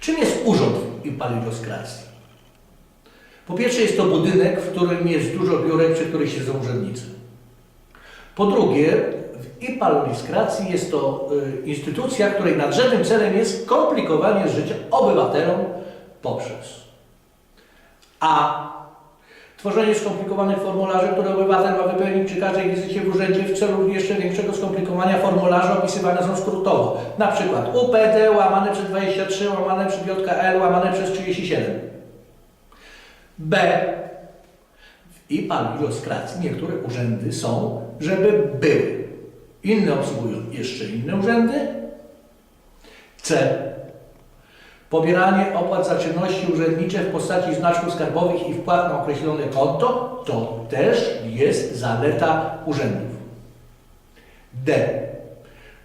Czym jest urząd w ipaligroskracji? Po pierwsze jest to budynek, w którym jest dużo biurek, przy których siedzą urzędnicy. Po drugie, w ipaligroskracji jest to y, instytucja, której nadrzędnym celem jest komplikowanie życia obywatelom poprzez a Tworzenie skomplikowanych formularzy, które obywatel ma wypełnić przy każdej wizycie w urzędzie w celu jeszcze większego skomplikowania formularze opisywane są skrótowo. Na przykład UPD łamane przez 23, łamane przez JKL, łamane przez 37. B. W IPAL ilostracji niektóre urzędy są, żeby były. Inne obsługują jeszcze inne urzędy. C. Pobieranie opłat za czynności urzędnicze w postaci znaczków skarbowych i wpłat na określone konto to też jest zaleta urzędów. D.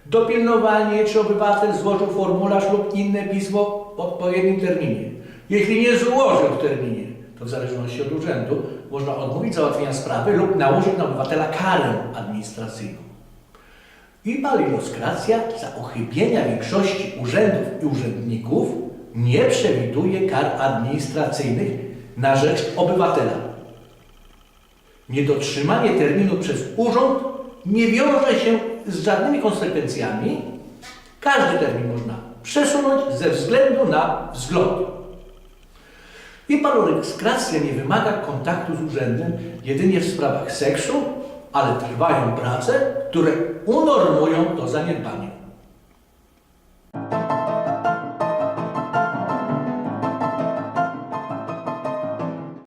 Dopilnowanie, czy obywatel złożył formularz lub inne pismo w odpowiednim terminie. Jeśli nie złożył w terminie, to w zależności od urzędu można odmówić załatwienia sprawy lub nałożyć na obywatela karę administracyjną. I paliloskracja za uchybienia większości urzędów i urzędników nie przewiduje kar administracyjnych na rzecz obywatela. Niedotrzymanie terminu przez urząd nie wiąże się z żadnymi konsekwencjami. Każdy termin można przesunąć ze względu na wzgląd. I paliloskracja nie wymaga kontaktu z urzędem jedynie w sprawach seksu, ale trwają prace, które unormują to zaniedbanie.